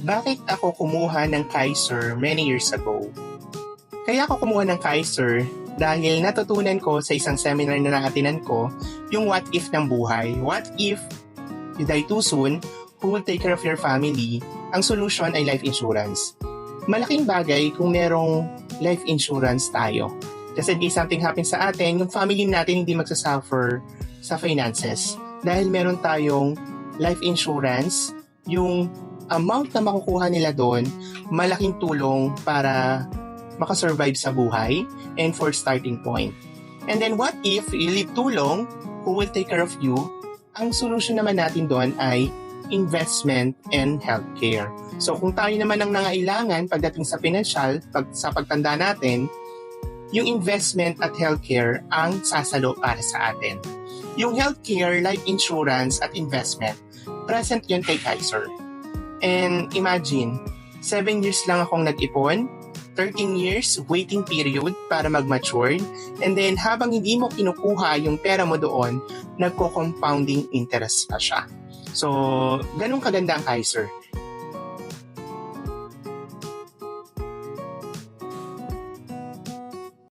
Bakit ako kumuha ng Kaiser many years ago? Kaya ako kumuha ng Kaiser dahil natutunan ko sa isang seminar na naatinan ko yung what if ng buhay. What if you die too soon, who will take care of your family? Ang solution ay life insurance. Malaking bagay kung merong life insurance tayo. Kasi in case something happens sa atin, yung family natin hindi magsasuffer sa finances. Dahil meron tayong life insurance, yung amount na makukuha nila doon, malaking tulong para makasurvive sa buhay and for starting point. And then what if you live too long, who will take care of you? Ang solution naman natin doon ay investment and healthcare. So kung tayo naman ang nangailangan pagdating sa financial, pag, sa pagtanda natin, yung investment at healthcare ang sasalo para sa atin. Yung healthcare, life insurance at investment, present yun kay Kaiser. And imagine, 7 years lang akong nag-ipon, 13 years waiting period para mag-mature, and then habang hindi mo kinukuha yung pera mo doon, nagko-compounding interest pa siya. So, ganun kaganda ang Kaiser.